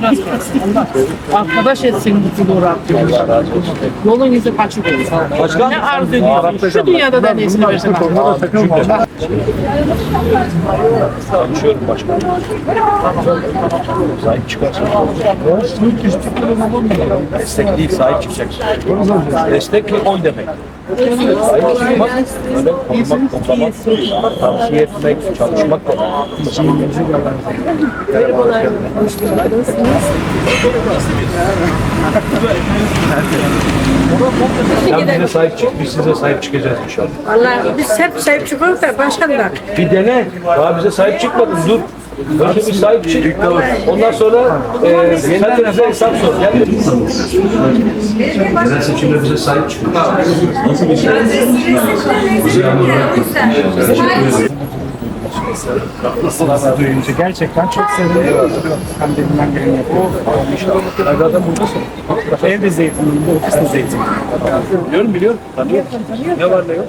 Allah arkadaş etsin mutluluğu Rabbim. Yolun yüzü açık olsun. Başkan. Ne arzu ediyorsun? Şu dünyada da ne iyisini versin. Konuşuyorum başkanım. Sahip çıkarsın. Destek değil, sahip çıkacaksın. Destek oy demek. Öyle korumak, toplamak, tavsiye etmek, çalışmak demek. Sen bize sahip çık, biz size sahip çıkacağız inşallah. Vallahi biz hep sahip çıkıyoruz da başkanlar. Bir dene. Daha bize sahip çıkmadın. Dur. Önce bir sahip çık. Ondan sonra e, sen de bize hesap sor. Gel. Genel seçimde bize sahip çık. Nasıl bir şey? Sizi duyunca gerçekten çok sevindim. Hem de elimden geleni yapıyorum. Zaten buradasın. Evde zeytinliğinde, ofiste zeytinliğinde. Biliyorum biliyorum. Tanıyorum. Ne var ne yok?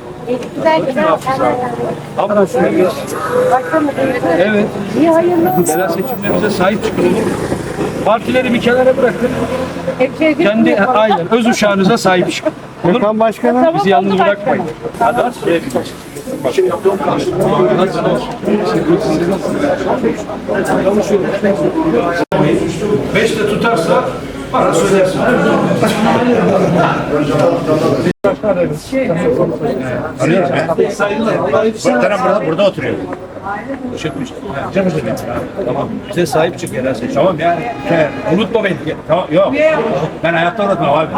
Hamdolsun. geç. Evet. Genel seçimde bize sahip çıkın olur mu? Partileri bir kenara bırakın. Kendi aynen öz uşağınıza sahip çıkın. Olur mu? Başkanım. Bizi yalnız bırakmayın. Hadi. Şey yaptığım karşı. Beş de tutarsa bana söylersin. Muhterem burada, burada oturuyor. Çıkmış. Tamam. Bize sahip çık yerel seçim. Tamam yani. Unutma beni. Tamam, yok. Ben hayatta unutmam abi.